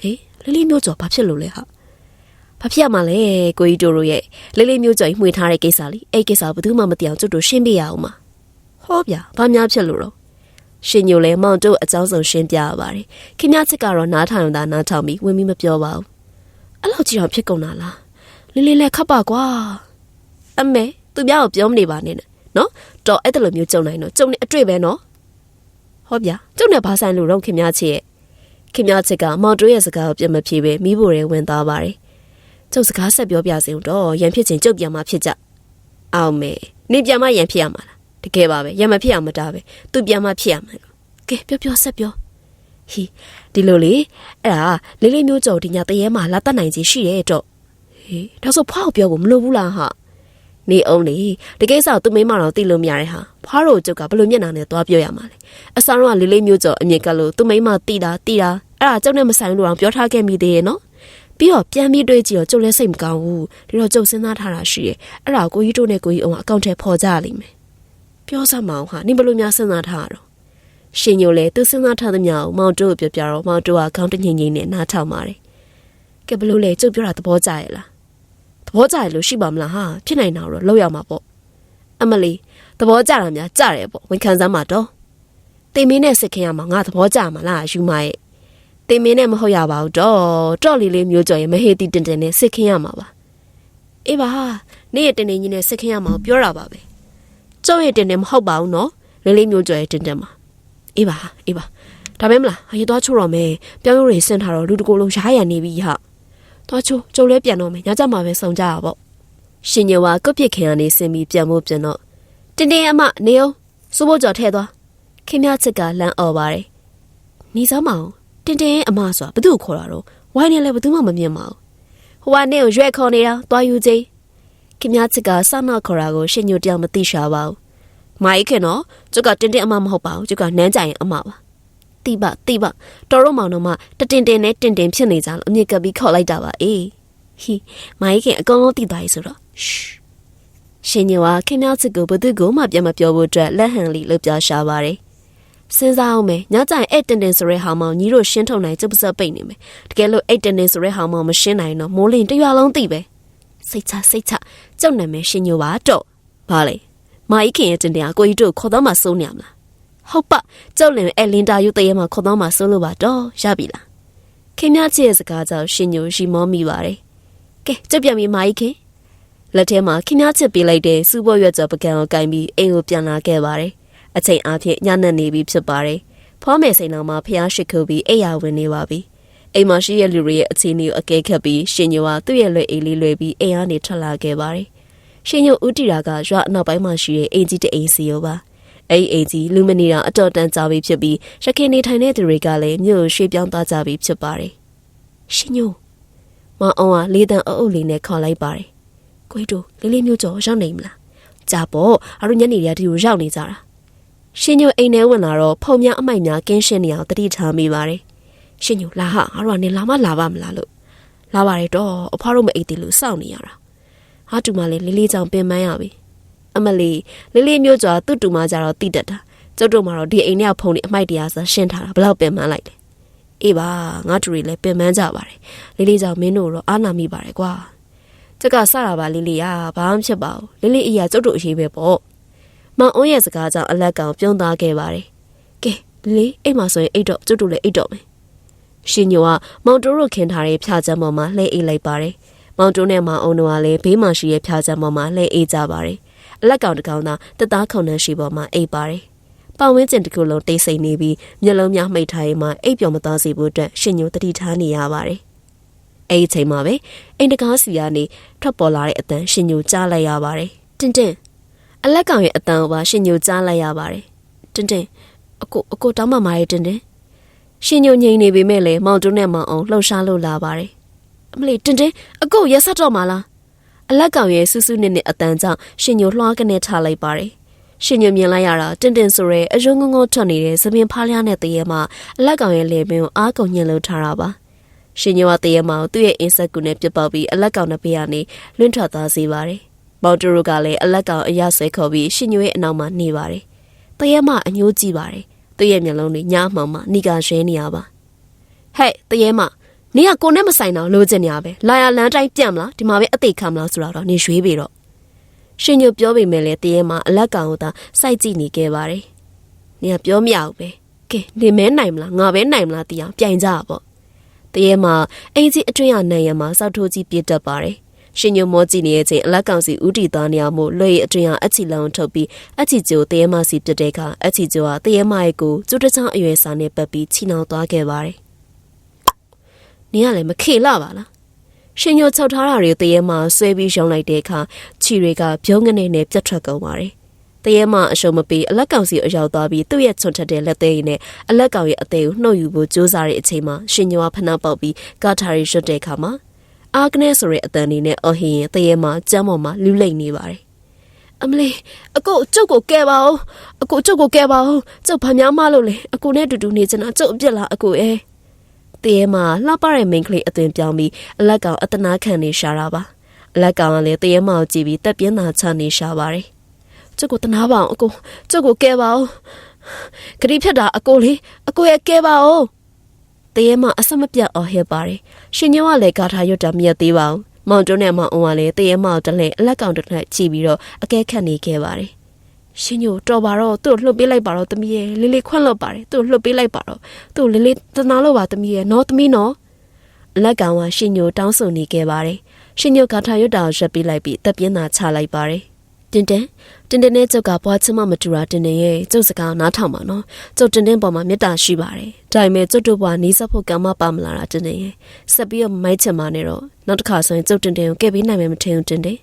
ဟေးလေးလေးမျိုးကျော်ဘာဖြစ်လို့လဲဟာဖဘာဖြစ်ရမှာလဲကိုကြီးတို့ရဲ့လေးလေးမျိုးကြော်ကြီးမှွေထားတဲ့ကိစ္စလीအဲ့ကိစ္စဘယ်သူမှမသိအောင်ကျွတ်တို့ရှင်းပြရအောင်ပါဟောဗျာဘာများဖြစ်လို့တော့ ရှင်ညိုလည်းမောင်တို့အကြောင်းစုံရှင်းပြရပါတယ်ခင်ဗျားချစ်ကတော့နားထောင်တာနားထောင်ပြီးဝင်ပြီးမပြောပါဘူးအဲ့လောက်ကြီးအောင်ဖြစ်ကုန်တာလားလင်းလင်းလဲခပ်ပါကွာအမေသူများကိုပြောမနေပါနဲ့နော်တော်အဲ့လိုမျိုးကြုံနိုင်တော့ကြုံနေအတွေ့ပဲနော်ဟောဗျာကျုပ်နဲ့ဘာဆိုင်လို့တော့ခင်များချစ်ရဲ့ခင်များချစ်ကမော်တိုးရဲ့စကားကိုပြန်မဖြေပဲမိဖို့ရဲဝင်သွားပါတယ်ကျုပ်စကားဆက်ပြောပြစင်တော့ရန်ဖြစ်ချင်းကျုပ်ပြန်မှဖြစ်ကြအောင်မေနေပြန်မှရန်ဖြစ်ရမှာလား တကယ်ပါပဲရန်မဖြစ်အောင်မတားပဲသူပြန်มาဖြစ်ရမှာလို့ကဲပြောပြောဆက်ပြောဟီဒီလိုလေအဲ့ဒါလေးလေးမျိုးကြော်ဒီညာတရေမှာလာတတ်နိုင်ကြီးရှိရဲ့တော့ဟေးဒါဆိုဖွားကိုပြောဖို့မလိုဘူးလားဟာနေအောင်လေတကယ်ဆောက်သူမိမတော်သိလို့မရတဲ့ဟာဖွားတို့ကျုပ်ကဘလို့မျက်နှာနဲ့သွားပြောရမှာလဲအဆောင်တော့လေးလေးမျိုးကြော်အမြင်ကလို့သူမိမတိတာတိတာအဲ့ဒါကျုပ်နဲ့မဆိုင်လို့တော့ပြောထားခဲ့မိသေးရဲ့နော်ပြီးတော့ပြန်ပြီးတွေးကြည့်တော့ကျုပ်လည်းစိတ်မကောင်းဘူးဒီတော့ကျုပ်စဉ်းစားထားတာရှိရဲ့အဲ့ဒါကိုကြီးတို့နဲ့ကိုကြီးအောင်အကောင့်ထဲပေါ်ကြလိမ့်မယ် ပြောစမ်းမအောင်ဟာနင်ဘလို့များစဉ်းစားထားတာတော့ရှင်ညိုလေသူစဉ်းစားထားသမျှကိုမောင်တို့ကိုပြောပြတော့မောင်တို့ကခေါင်းတငိမ့်ငိမ့်နဲ့နားထောင်ပါတယ်ကဲဘလို့လဲကျုပ်ပြောတာသဘောကျရဲ့လားသဘောကျရလို့ရှိပါမလားဟာဖြစ်နိုင်တာတော့လောက်ရမှာပေါ့အမလီသဘောကျတာများကြတယ်ပေါ့ဝန်ခံစမ်းပါတော့တိမ်မင်းနဲ့စစ်ခင်ရမှာငါသဘောကျမှာလားယူမရဲ့တိမ်မင်းနဲ့မဟုတ်ရပါဘူးတော့တော့လီလေးမျိုးကြော်ရင်မဟေတီတင်တင်နဲ့စစ်ခင်ရမှာပါအေးပါဟာနေ့ရက်တင်တင်ကြီးနဲ့စစ်ခင်ရမှာပြောတာပါပဲ ကျောင်းရဲ့တင်တင်မဟုတ်ပါဘူးနော်လေးလေးမျိုးကြော်ရဲ့တင်တင်မှာအေးပါအေးပါဒါပဲမလားအရင်သွားချိုးတော့မယ်ပြောင်းရိုးတွေဆင်းထားတော့လူတကိုယ်လုံးရားရံနေပြီဟာသွားချိုးကျုံလဲပြန်တော့မယ်ညကြမှာပဲစုံကြရပေါ့ရှင်ညဝါကုတ်ပြစ်ခင်ကနေဆင်းပြီးပြန်ဖို့ပြန်တော့တင်တင်အမနေအောင်စိုးဖို့ကြော်ထဲသွားခင်ဗျချစ်ကလမ်းអော်ပါတယ်နေစမ်းမအောင်တင်တင်ရဲ့အမဆိုတာဘသူ့ကိုခေါ်တာတော့ဝိုင်းနေလဲဘသူမှမမြင်ပါဘူးဟိုကနေကိုရွက်ခေါ်နေတာသွားယူချင်း ခင်ဗျချစ်ကစနာခေါ်တာကိုရှင်ညိုတယောက်မသိရှာပါဘူးမိုက်ခင်တော့ကျုပ်ကတင်တင်အမမဟုတ်ပါဘူးကျုပ်ကနန်းကြရင်အမပါတိပတိပတော်တော့မောင်တော့မှတတင်တင်နဲ့တင်တင်ဖြစ်နေကြလို့အမြင့်ကပ်ပြီးခေါ်လိုက်တာပါအေးဟီမိုက်ခင်အကုန်လုံးတိသွားပြီဆိုတော့ရှ်ရှင်ညိုကခင်ဗျချစ်ကိုဘသူ့ကိုမှပြန်မပြောဖို့အတွက်လက်ဟန်လီလို့ပြောရှာပါတယ်စဉ်းစားအောင်မယ်ညကြရင်အဲ့တင်တင်ဆိုရဲဟောင်မောင်ညီတို့ရှင်းထုတ်နိုင်ကျုပ်ပစက်ပိတ်နေမယ်တကယ်လို့အဲ့တင်တင်ဆိုရဲဟောင်မောင်မရှင်းနိုင်တော့မိုးလင်းတရွာလုံးသိပဲ စိတ်ချစိတ်ချကျုပ်နာမည်ရှင်ညိုပါတော့ဘာလဲမာကြီးခင်ရဲ့တင်တင်ကကိုကြီးတို့ခေါ်တော့မှစိုးနေရမလားဟုတ်ပကျုပ်လင်အဲ့လင်တာယူတရေမှာခေါ်တော့မှစိုးလို့ပါတော့ရပြီလားခင်ဗျားချစ်ရဲ့စကားကြောင့်ရှင်ညိုရှိမောမိပါတယ်ကဲကျုပ်ပြန်ပြီးမာကြီးခင်လက်ထဲမှာခင်ဗျားချစ်ပေးလိုက်တဲ့စူပေါ်ရွက်ကြော်ပကံကိုကင်ပြီးအိမ်ကိုပြန်လာခဲ့ပါတယ်အချိန်အားဖြင့်ညနေနေပြီဖြစ်ပါတယ်။ဖွားမယ်စိန်တော်မှာဖျားရှိခိုးပြီးအိယာဝင်နေပါပြီ။ အိမ်မှာရှိတဲ့လူတွေရဲ့အခြေအနေကိုအကဲခတ်ပြီးရှင်ညိုကသူ့ရဲ့လွယ်အိမ်လေးလွယ်ပြီးအိမ်ကနေထွက်လာခဲ့ပါတယ်။ရှင်ညိုဦးတီရာကရွာအနောက်ပိုင်းမှာရှိတဲ့အိမ်ကြီးတအိမ်စီရောပါ။အဲ့ဒီအိမ်ကြီးလူမနေတာအတော်တန်ကြာပြီဖြစ်ပြီးရခင်နေထိုင်တဲ့သူတွေကလည်းမြို့ရွှေ့ပြောင်းသွားကြပြီဖြစ်ပါတယ်။ရှင်ညိုမအောင်ကလေးတန်အုပ်အုပ်လေးနဲ့ခေါ်လိုက်ပါတယ်။ကိုကြီးတို့လေးလေးမျိုးကျော်ရောက်နေမလား။ကြာပေါ့အရုညနေတွေကဒီကိုရောက်နေကြတာ။ရှင်ညိုအိမ်ထဲဝင်လာတော့ဖုံများအမိုက်များကင်းရှင်းနေအောင်တတိထားမိပါတယ်။ ရှင်ညိုလာဟာငါတို့ကနေလာမလာပါမလားလို့လာပါတယ်တော့အဖွားတို့မအိတ်သေးလို့စောင့်နေရတာ။ဟာတူမလေးလေးလေးချောင်ပင်ပန်းရပြီ။အမလီလေးလေးမျိုးကျော်သူ့တူမကြတော့တိတက်တာ။ကျုပ်တို့မှာတော့ဒီအိမ်ထဲကဖုံတွေအမိုက်တရားဆိုရှင်းထားတာဘလောက်ပင်ပန်းလိုက်လဲ။အေးပါငါတူတွေလည်းပင်ပန်းကြပါတယ်။လေးလေးချောင်မင်းတို့တော့အားနာမိပါတယ်ကွာ။ကျက်ကစတာပါလေးလေးရဘာမှဖြစ်ပါဘူး။လေးလေးအရာကျုပ်တို့အရေးပဲပေါ့။မောင်အုံးရဲ့စကားကြောင့်အလက်ကောင်ပြုံးသွားခဲ့ပါတယ်။ကဲလေအိမ်မှာဆိုရင်အိတ်တော့ကျွတ်တူလည်းအိတ်တော့မယ်။ ရှင်ညိုကမောင်တိုးတို့ခင်ထားတဲ့ဖြာချမ်းပေါ်မှာလှဲအိတ်လိုက်ပါတယ်။မောင်တိုးနဲ့မောင်အုံးတို့ကလည်းဘေးမှာရှိတဲ့ဖြာချမ်းပေါ်မှာလှဲအိတ်ကြပါတယ်။အလက်ကောင်တစ်ကောင်သာတက်သားခုံနှန်းရှိပေါ်မှာအိတ်ပါတယ်။ပတ်ဝန်းကျင်တစ်ခုလုံးတိတ်ဆိတ်နေပြီးမျက်လုံးများမှိတ်ထားရင်မှအိတ်ပျော်မသွားစေဖို့အတွက်ရှင်ညိုတတိထားနေရပါတယ်။အဲ့ဒီအချိန်မှာပဲအိမ်တကားစီကနေထွက်ပေါ်လာတဲ့အတန်ရှင်ညိုကြားလိုက်ရပါတယ်။တင်းတင်းအလက်ကောင်ရဲ့အတန်ကိုပါရှင်ညိုကြားလိုက်ရပါတယ်။တင်တင်အကိုအကိုတောင်းပန်ပါရဲ့တင်တင် ရှင်ညိုငိန်နေပေမဲ့လည်းမောင်တုံးနဲ့မောင်အောင်လှုပ်ရှားလို့လာပါတယ်။အမလီတင်တင်အကိုရက်ဆက်တော့မလား။အလက်ကောင်ရဲ့ဆူဆူနစ်နစ်အတန်ကြောင့်ရှင်ညိုလွှားကနေထားလိုက်ပါတယ်။ရှင်ညိုမြင်လိုက်ရတာတင်တင်ဆိုရဲအယုံငုံငုံထွက်နေတဲ့သမင်ဖားလျားနဲ့တရေမှာအလက်ကောင်ရဲ့လေပင်ကိုအားကုန်ညှင်လို့ထားတာပါ။ရှင်ညိုကတရေမှာသူ့ရဲ့အင်းဆက်ကူနဲ့ပြစ်ပေါက်ပြီးအလက်ကောင်နဲ့ဘေးကနေလွင့်ထွက်သွားစေပါတယ်။မောင်တူရိုကလည်းအလက်ကောင်အရဆဲခေါ်ပြီးရှင်ညိုရဲ့အနောက်မှာနေပါတယ်။တရဲမအညိုးကြည့်ပါတယ်။ သူ့ရဲ့မျက်လုံးတွေညားမှောင်မှနီကရဲနေရပါ။ဟဲ့တရဲမနေကကိုနဲ့မဆိုင်တော့လိုချင်နေရပဲလာရလန်းတိုင်းပြန့်မလားဒီမှာပဲအသေးခံမလားဆိုတာတော့နေရွှေးပြီတော့ရှင်ညိုပြောပေမဲ့လည်းတရေမှာအလက်ကောင်ကိုသာစိုက်ကြည့်နေခဲ့ပါတယ်နေကပြောမရဘူးပဲကဲနေမဲနိုင်မလားငါပဲနိုင်မလားတီအောင်ပြိုင်ကြပါပေါ့တရေမှာအင်ကြီးအတွင်းရနိုင်ရမှာစောက်ထိုးကြီးပြစ်တတ်ပါတယ် ရှင်ညိုမောကြည့်နေတဲ့အချိန်အလက်ကောင်စီဥတီသားနေရမို့လွှဲရအတွင်းရအချီလောင်ထုတ်ပြီးအချီကျိုတရေမစီပြစ်တဲ့အခါအချီကျိုဟာတရေမရဲ့ကိုကျိုးတချောင်းအရွယ်စာနဲ့ပတ်ပြီးချီနှောင်သွားခဲ့ပါတယ်နင်ကလည်းမခေလာပါလားရှင်ညိုချုပ်ထားတာတွေတရေမဆွဲပြီးရုံလိုက်တဲ့အခါခြီတွေကပြုံးငနေနဲ့ပြတ်ထွက်ကုန်ပါတယ်တရေမအရှုံးမပေးအလက်ကောင်စီအရောက်သွားပြီးသူ့ရဲ့ချွန်ထက်တဲ့လက်သေးရည်နဲ့အလက်ကောင်ရဲ့အသေးကိုနှုတ်ယူဖို့ကြိုးစားတဲ့အချိန်မှာရှင်ညိုကဖနှောက်ပေါက်ပြီးကာထာရီရွတ်တဲ့အခါမှာ အာကနဲဆိုတဲ့အတန်လေးနဲ့အော်ဟင်ရင်တရေမကျမ်းပေါ်မှာလူးလိမ့်နေပါတယ်အမလေးအကိုကျုပ်ကိုကဲပါဦးအကိုကျုပ်ကိုကဲပါဦးကျုပ်ဘာများမလို့လဲအကိုနဲ့တူတူနေချင်တာကျုပ်အပြစ်လားအကိုအဲတရေမလှပတဲ့မိန်းကလေးအသွင်ပြောင်းပြီးအလက်ကောင်အတနာခံနေရှာတာပါအလက်ကောင်ကလည်းတရေမကိုကြည့်ပြီးတက်ပြင်းသာချနေရှာပါတယ်ကျုပ်ကိုတနာပါအောင်အကိုကျုပ်ကိုကဲပါဦးဂရီဖြတ်တာအကိုလေအကိုရဲ့ကဲပါဦး တရေမအစမပြတ်အော်ဟစ်ပါတယ်ရှင်ညောကလည်းကာထားရွတ်တာမြတ်သေးပါဘူးမောင်တွန်းနဲ့မောင်အောင်ကလည်းတရေမကိုတလဲအလက်ကောင်တစ်ထက်ကြည့်ပြီးတော့အကဲခတ်နေခဲ့ပါတယ်ရှင်ညိုတော်ပါတော့သူ့ကိုလှုပ်ပေးလိုက်ပါတော့တမီးရဲ့လေးလေးခွန့်လွတ်ပါတယ်သူ့ကိုလှုပ်ပေးလိုက်ပါတော့သူ့ကိုလေးလေးတနာလို့ပါတမီးရဲ့နော်တမီးနော်အလက်ကောင်ကရှင်ညိုတောင်းဆိုနေခဲ့ပါတယ်ရှင်ညိုကာထားရွတ်တာကိုရက်ပေးလိုက်ပြီးတပ်ပြင်းသာချလိုက်ပါတယ် တင်တင်တင်တင်နဲ့ကျုပ်ကဘွားချမမတူတာတင်တင်ရဲ့ကျုပ်စကားနားထောင်ပါနော်ကျုပ်တင်တင်ပေါ်မှာမေတ္တာရှိပါတယ်ဒါပေမဲ့ကျုပ်တို့ဘွားနီးစပ်ဖို့ကံမပါမလာတာတင်တင်ရဲ့ဆက်ပြီးတော့မိုက်ချင်ပါနဲ့တော့နောက်တစ်ခါဆိုရင်ကျုပ်တင်တင်ကိုကဲပေးနိုင်မယ်မထင်ဘူးတင်တင်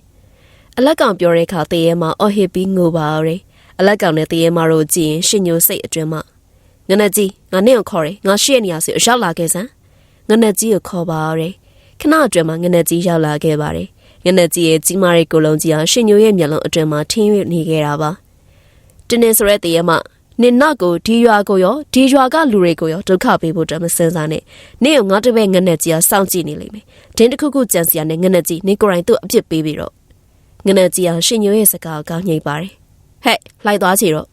အလက်ကောင်ပြောတဲ့အခါတရေမှာအော်ဟစ်ပြီးငိုပါရယ်အလက်ကောင်နဲ့တရေမှာတို့ကြည့်ရင်ရှင်ညိုစိတ်အတွင်းမှာငနက်ကြီးငါနဲ့ကိုခေါ်တယ်ငါရှေ့နေရစီရောက်လာခဲ့စမ်းငနက်ကြီးကိုခေါ်ပါရယ်ခဏအတွင်းမှာငနက်ကြီးရောက်လာခဲ့ပါတယ် ငနက်ကြီးရဲ့ကြီးမားတဲ့ကိုယ်လုံးကြီးဟာရှင်ညိုရဲ့မျက်လုံးအတွင်းမှာထင်းရနေခဲ့တာပါတင်းနေဆိုတဲ့တရေမှာနင်နောက်ကိုဒီရွာကိုရောဒီရွာကလူတွေကိုရောဒုက္ခပေးဖို့တမစင်စားနဲ့နင့်ကိုငါတပည့်ငနက်ကြီးကစောင့်ကြည့်နေလိမ့်မယ်ဒင်းတစ်ခုခုကြံစီရနဲ့ငနက်ကြီးနင်ကိုယ်တိုင်သူ့အပြစ်ပေးပြီးတော့ငနက်ကြီးဟာရှင်ညိုရဲ့စကားကောင်းညိတ်ပါတယ်ဟဲ့လိုက်သွားချေတော့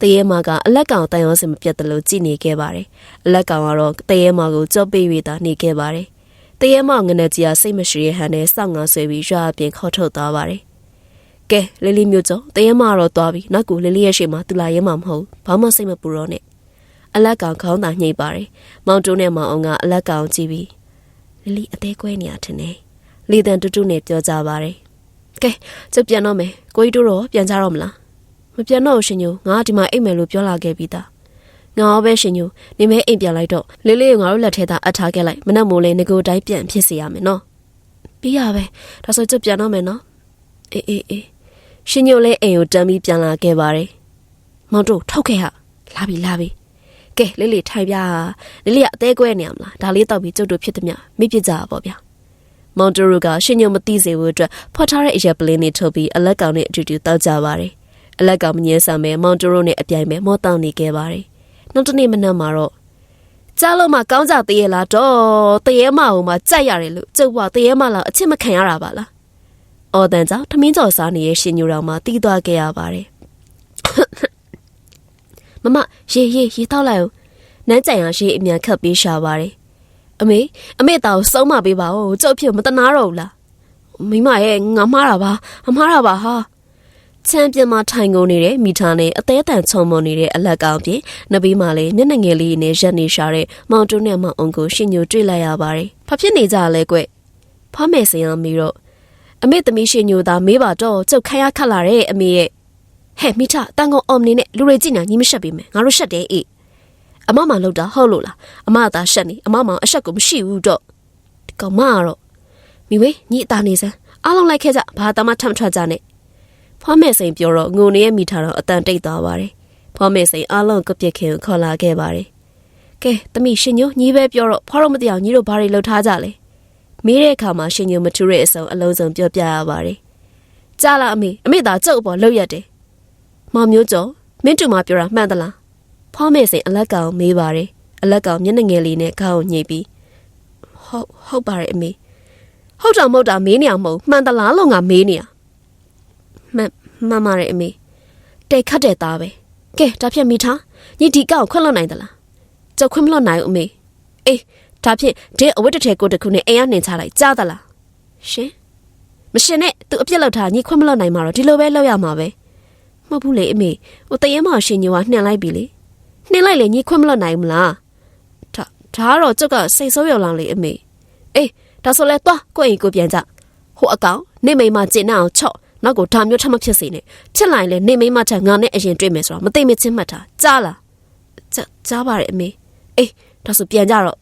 တရေမာကအလက်ကောင်တန်ရောစင်မပြတ်တယ်လို့ကြည်နေခဲ့ပါတယ်အလက်ကောင်ကတော့တရေမာကိုကြော့ပေး၍သာနေခဲ့ပါတယ် တရေမာငနက်ကြီးကစိတ်မရှိရဟန်နဲ့စောင့်ငါဆွဲပြီးရွာအပြင်ခေါ်ထုတ်သွားပါတယ်ကဲလီလီမျိုးကျော်တရေမာတော့သွားပြီနောက်ကူလီလီရဲ့ရှေ့မှာသူလာရဲမှာမဟုတ်ဘာမှစိတ်မပူတော့နဲ့အလက်ကောင်ခေါင်းသာညှိပါတယ်မောင်တုံးနဲ့မောင်အောင်ကအလက်ကောင်ကြည့်ပြီးလီလီအသေးကွဲနေရထင်တယ်လီတန်တူတူနဲ့ပြောကြပါတယ်ကဲကျုပ်ပြန်တော့မယ်ကိုကြီးတို့တော့ပြန်ကြတော့မလားမပြန်တော့ရှင်ညိုငါဒီမှာအိတ်မယ်လို့ပြောလာခဲ့ပြီးသား ငါရောပဲရှင်ညိုနေမဲအိမ်ပြန်လိုက်တော့လေးလေးကိုငါတို့လက်ထဲသာအပ်ထားခဲ့လိုက်မနှက်မိုးလေးငကိုတိုင်းပြန်ဖြစ်စေရမယ်နော်ပြီးရပဲဒါဆိုကျုပ်ပြန်တော့မယ်နော်အေးအေးအေးရှင်ညိုလည်းအိမ်ကိုတန်းပြီးပြန်လာခဲ့ပါတယ်မောင်တို့ထောက်ခဲ့ဟာလာပြီလာပြီကဲလေးလေးထိုင်ပြလေးလေးကအသေးကွဲနေရမလားဒါလေးတော့ပြီးကျုပ်တို့ဖြစ်သည်မြမိပြစ်ကြပါပေါ့ဗျာမောင်တိုရူကရှင်ညုံမသိစေဖို့အတွက်ဖွက်ထားတဲ့အရက်ပလင်းတွေထုတ်ပြီးအလက်ကောင်နဲ့အတူတူတောက်ကြပါတယ်။အလက်ကောင်မငြင်းဆန်ပဲမောင်တိုရူနဲ့အပြိုင်ပဲမောတောင်းနေခဲ့ပါတယ်။ နောက်တနေ့မနက်မှာတော့ကြားလို့မှကောင်းကြသေးရဲ့လားတော့တရေမအောင်မှကြိုက်ရတယ်လို့ကျုပ်ကတရေမလောက်အချစ်မခံရတာပါလား။အော်တန်ကြောင့်ထမင်းကြော်စားနေရဲ့ရှင်ညိုတော်မှာတီးသွားခဲ့ရပါတယ်။မမရေရေရေတောက်လိုက်ဦး။နန်းကြိုင်အောင်ရေအမြန်ခတ်ပေးရှာပါတယ်။အမေအမေတောင်စုံးမပေးပါဦးကျုပ်ဖြစ်မတနာတော့ဘူးလားမိမရဲ့ငါမှားတာပါအမှားတာပါဟာ ချမ်းပြင်းမှာထိုင်ကုန်နေတဲ့မိသားနဲ့အသေးတန်ချုံမွန်နေတဲ့အလက်ကောင်ပြင်နဘေးမှာလည်းမျက်နှာငယ်လေးနဲ့ရက်နေရှာတဲ့မောင်တုံးနဲ့မောင်အောင်ကိုရှင်ညိုတွေ့လိုက်ရပါတယ်။ဘာဖြစ်နေကြလဲကွ။ဖားမယ်စင်အောင်မီတော့အမေသမီးရှင်ညိုသာမေးပါတော့ကျုပ်ခရခတ်လာတဲ့အမေရဲ့ဟဲ့မိထတန်ကုန်အောင်နေနဲ့လူတွေကြည့်နေညီမရှက်ပေးမယ်ငါတို့ရှက်တယ်အေးအမမလောက်တာဟုတ်လို့လားအမသာရှက်နေအမမအရှက်ကိုမရှိဘူးတော့ဒီကောင်မကတော့မိဝေးညီအသားနေစမ်းအားလုံးလိုက်ခဲ့ကြဘာတမထမ်ထွက်ကြနဲ့ ဖွားမဲစိန်ပြောတော့ငုံနေရဲ့မိထားတော့အတန်တိတ်သွားပါတယ်ဖွားမဲစိန်အားလုံးကပြစ်ခင်ခေါ်လာခဲ့ပါတယ်ကဲတမိရှင်ညိုညီပဲပြောတော့ဖွားတော့မတရားညီတို့ဘာတွေလှုပ်ထားကြလဲမေးတဲ့အခါမှာရှင်ညိုမထူတဲ့အစုံအလုံးစုံပြောပြရပါတယ်ကြားလားအမေအမေသာကျုပ်အပေါ်လှုပ်ရက်တယ်မောင်မျိုးကျော်မင်းတူမပြောတာမှန်သလားဖွားမဲစိန်အလက်ကောင်မေးပါတယ်အလက်ကောင်မျက်နှာငယ်လေးနဲ့ခေါင်းကိုညှိပြီးဟုတ်ဟုတ်ပါတယ်အမေဟုတ်တာမဟုတ်တာမေးနေအောင်မဟုတ်မှန်တလားလို့ငါမေးနေရ မှန်မှန်ပါတယ်အမေတိတ်ခတ်တဲ့သားပဲကဲဒါဖြတ်မိထားညီဒီကောက်ခွင့်လွတ်နိုင်သလားကြောက်ခွင့်မလွတ်နိုင်ဘူးအမေအေးဒါဖြင့်ဒင်းအဝတ်တစ်ထည်ကိုတစ်ခုနဲ့အိမ်ကနှင်ချလိုက်ကြားသလားရှင်မရှင်နဲ့သူအပြစ်လောက်ထားညီခွင့်မလွတ်နိုင်မှာတော့ဒီလိုပဲလုပ်ရမှာပဲမဟုတ်ဘူးလေအမေဟိုတရင်မရှင်ညိုကနှင်လိုက်ပြီလေနှင်လိုက်လေညီခွင့်မလွတ်နိုင်ဘူးလားဒါဒါကတော့ကျုပ်ကစိတ်ဆိုးရော်လောင်လေအမေအေးဒါဆိုလဲသွားကိုယ့်အိမ်ကိုပြန်ကြဟိုအကောင်နေမိန်မကျင်အောင်ချော့ နောက်ကိုဒါမျိုးထပ်မဖြစ်စေနဲ့ဖြစ်လာရင်လေနေမိန်မထငါနဲ့အရင်တွေ့မယ်ဆိုတော့မသိမချင်းမှတ်တာကြားလားကြားကြားပါတယ်အမေအေးဒါဆိုပြန်ကြတော့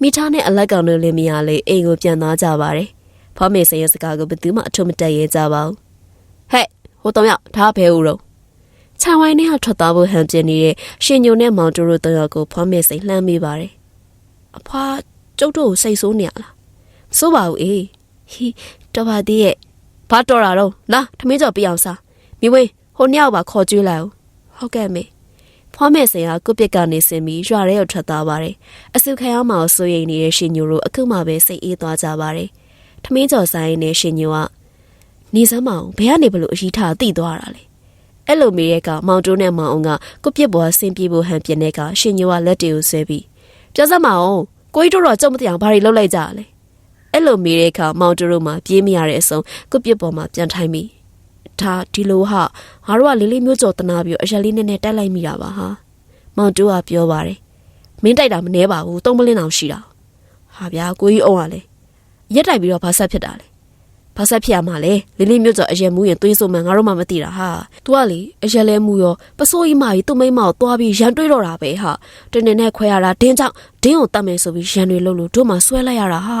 မိသားနဲ့အလက်ကောင်တို့လည်းမရလေအိမ်ကိုပြန်သွားကြပါတယ်ဖောမေစရဲ့စကားကိုဘယ်သူမှအထုံးမတက်ရဲကြပါဘူးဟဲ့ဟိုတော့ရောက်ဒါဘဲဦးတော့ခြံဝိုင်းနဲ့ထွက်သွားဖို့ဟန်ပြနေတဲ့ရှင်ညုံနဲ့မောင်တူတို့တော့ရောက်ကိုဖောမေစိန်လှမ်းမိပါတယ်အဖွာကျုပ်တို့ကိုစိတ်ဆိုးနေရလားမဆိုးပါဘူးအေးဟီတော်ပါသေးရဲ့ ဘာတော်တာတော့လာထမင်းကြော်ပြအောင်စားမိဝင်းဟိုနှစ်ယောက်ပါခေါ်ကြွေးလိုက်အောင်ဟုတ်ကဲ့မေဖွားမဲ့စင်ကကုပစ်ကနေစင်ပြီးရွာထဲကိုထွက်သွားပါတယ်အစုခံအောင်မအောင်စိုးရိမ်နေတဲ့ရှင်ညိုတို့အခုမှပဲစိတ်အေးသွားကြပါတယ်ထမင်းကြော်ဆိုင်နဲ့ရှင်ညိုကနေစမ်းမအောင်ဘယ်ကနေဘလို့အကြီးထားတိသွားတာလဲအဲ့လိုမေရဲ့ကမောင်တိုးနဲ့မောင်အောင်ကကုပစ်ပေါ်ဆင်ပြေဖို့ဟန်ပြင်းတဲ့ကရှင်ညိုကလက်တွေကိုဆွဲပြီးပြောစမ်းမအောင်ကိုကြီးတို့တော့ကြုံမတရားဘာတွေလုပ်လိုက်ကြလဲ အဲ့လိုမေတဲ့အခါမောင်တိုးတို့မှပြေးမရတဲ့အဆုံးကုပစ်ပေါ်မှာပြန်ထိုင်ပြီးဒါဒီလိုဟာငါတို့ကလေးလေးမျိုးကြော်တနာပြီးအရက်လေးနဲ့နဲ့တက်လိုက်မိတာပါဟာမောင်တိုးကပြောပါတယ်မင်းတိုက်တာမနှဲပါဘူးသုံးမလင်းအောင်ရှိတာဟာဗျာကိုကြီးအောင်ကလေရက်တိုက်ပြီးတော့ဘာဆက်ဖြစ်တာလဲ ဘာဆက်ဖြစ်ရမှာလဲလေးလေးမျိုးကြော်အရက်မူးရင်သွေးဆိုမှငါတို့မှမသိတာဟာ तू ကလေအရက်လဲမူရောပစိုးကြီးမကြီးသူ့မိမကိုသွားပြီးရန်တွေးတော့တာပဲဟာတင်းတင်းနဲ့ခွဲရတာဒင်းကြောင့်ဒင်းကိုတတ်မယ်ဆိုပြီးရန်တွေလှုပ်လို့တို့မှဆွဲလိုက်ရတာဟာ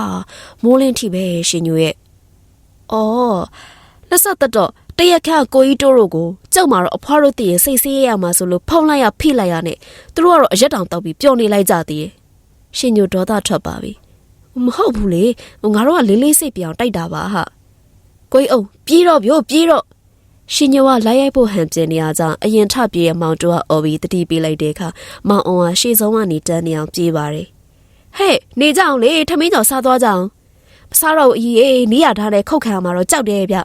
မိုးလင်းထိပဲရှင်ညိုရဲ့အော်လက်ဆက်သက်တော့တရက်ခါကိုကြီးတိုးတို့ကိုကြောက်မှာတော့အဖွားတို့တည်ရင်စိတ်ဆေးရရမှာဆိုလို့ဖုံးလိုက်ရဖိလိုက်ရနဲ့သူတို့ကတော့အရက်တောင်တောက်ပြီးပျော်နေလိုက်ကြသေးရဲ့ရှင်ညိုဒေါသထွက်ပါပြီမဟုတ်ဘူးလေငါတို့ကလေးလေးစိတ်ပြောင်တိုက်တာပါဟာ ကိုကြီးအောင်ပြေးတော့ပြို့ပြေးတော့ရှင်ညိုကလိုက်ရိုက်ဖို့ဟန်ပြင်းနေရကြအရင်ထပြေးရမောင်တိုးကအော်ပြီးတတိပေးလိုက်တဲ့အခါမောင်အောင်ကရှေ့ဆုံးကနေတန်းနေအောင်ပြေးပါတယ်ဟဲ့နေကြအောင်လေထမင်းကြော်စားသွားကြအောင်မစားတော့ဘူးအကြီးအေးနီးရထားတဲ့ခုတ်ခံမှာတော့ကြောက်တယ်ဗျ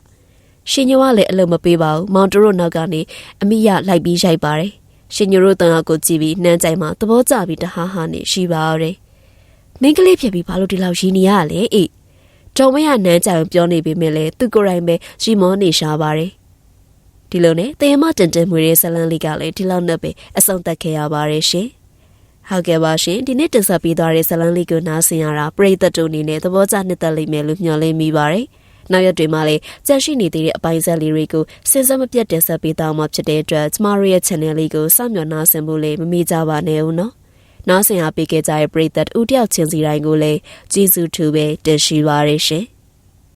ရှင်ညိုကလည်းအလုံးမပေးပါဘူးမောင်တိုးတို့နောက်ကနေအမိရလိုက်ပြီးရိုက်ပါတယ်ရှင်ညိုတို့တန်အကိုကြည့်ပြီးနှမ်းကြိုင်မှာသဘောကျပြီးတဟားဟာနေရှိပါတော့တယ်မင်းကလေးဖြစ်ပြီးဘာလို့ဒီလောက်ရင်းနေရလဲအေး ဒေါ်မရနန်းကြံပြောနေပေမဲ့လည်းသူကိုယ်တိုင်ပဲရီမောနေရှာပါတယ်ဒီလိုနဲ့တရင်မတင်တင်မွေတဲ့ဇလန်းလေးကလည်းဒီလောက်နဲ့ပဲအဆုံးသတ်ခဲ့ရပါတယ်ရှင်ဟုတ်ကဲ့ပါရှင်ဒီနေ့တင်ဆက်ပေးသွားတဲ့ဇလန်းလေးကိုနားဆင်ရတာပရိသတ်တို့အနေနဲ့သဘောကျနှစ်သက်လိမ့်မယ်လို့မျှော်လင့်မိပါတယ်နောက်ရက်တွေမှာလည်းကြန့်ရှိနေသေးတဲ့အပိုင်းဆက်လေးတွေကိုစဉ်ဆက်မပြတ်တင်ဆက်ပေးသွားမှာဖြစ်တဲ့အတွက်ကျမတို့ရဲ့ channel လေးကိုစောင့်မျှော်နှားဆင်ဖို့လည်းမမေ့ကြပါနဲ့ဦးနော် နားဆင်အားပေးခဲ့ကြတဲ့ပရိသတ်ဦးတယောက်ချင်းစီတိုင်းကိုလည်းကျေးဇူးထူပဲတင်ရှိပါရရှင်